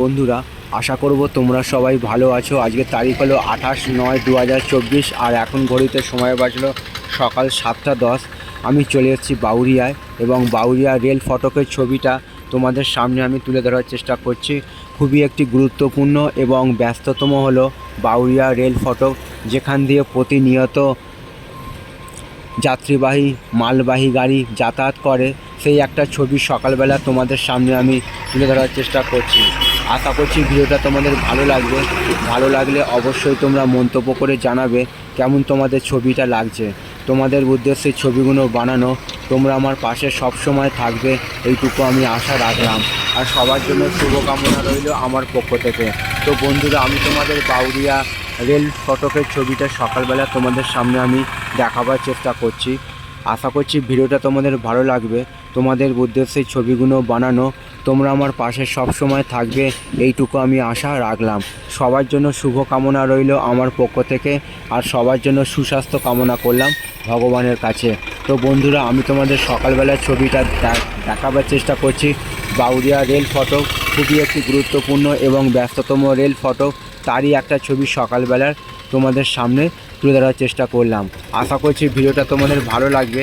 বন্ধুরা, আশা করব তোমরা সবাই ভালো আছো। আজকে তারিখ হলো আঠাশ নয় দু আর এখন ঘড়িতে সময় বাজলো সকাল সাতটা দশ। আমি চলে এসেছি বাউরিয়ায়, এবং বাউরিয়া রেল ফটকের ছবিটা তোমাদের সামনে আমি তুলে ধরার চেষ্টা করছি। খুবই একটি গুরুত্বপূর্ণ এবং ব্যস্ততম হলো বাউরিয়া রেল ফটক, যেখান দিয়ে প্রতিনিয়ত যাত্রীবাহী, মালবাহী গাড়ি যাতায়াত করে। সেই একটা ছবি সকালবেলা তোমাদের সামনে আমি তুলে ধরার চেষ্টা করছি। আশা করছি ভিডিওটা তোমাদের ভালো লাগবে। ভালো লাগলে অবশ্যই তোমরা মন্তব্য করে জানাবে কেমন তোমাদের ছবিটা লাগছে। তোমাদের উদ্দেশ্যে ছবিগুলো বানানো, তোমরা আমার পাশে সব সময় থাকবে, এইটুকু আমি আশা রাখলাম। আর সবার জন্য শুভকামনা রইল আমার পক্ষ থেকে। তো বন্ধুরা, আমি তোমাদের বাউরিয়া রেল ফটকের ছবিটা সকালবেলা তোমাদের সামনে আমি দেখাবার চেষ্টা করছি। আশা করছি ভিডিওটা তোমাদের ভালো লাগবে। তোমাদের উদ্দেশ্যে ছবিগুলো বানানো, তোমরা আমার পাশে সব সময় থাকবে, এইটুকু আমি আশা রাখলাম। সবার জন্য শুভ কামনা রইল আমার পক্ষ থেকে, আর সবার জন্য সুস্বাস্থ্য কামনা করলাম ভগবানের কাছে। তো বন্ধুরা, আমি তোমাদের সকালবেলার ছবিটা দেখাবার চেষ্টা করছি। বাউরিয়া রেল ফটক খুবই একটি গুরুত্বপূর্ণ এবং ব্যস্ততম রেল ফটক, তারই একটা ছবি সকালবেলার তোমাদের সামনে তুলে ধরার চেষ্টা করলাম। আশা করছি ভিডিওটা তোমাদের ভালো লাগবে।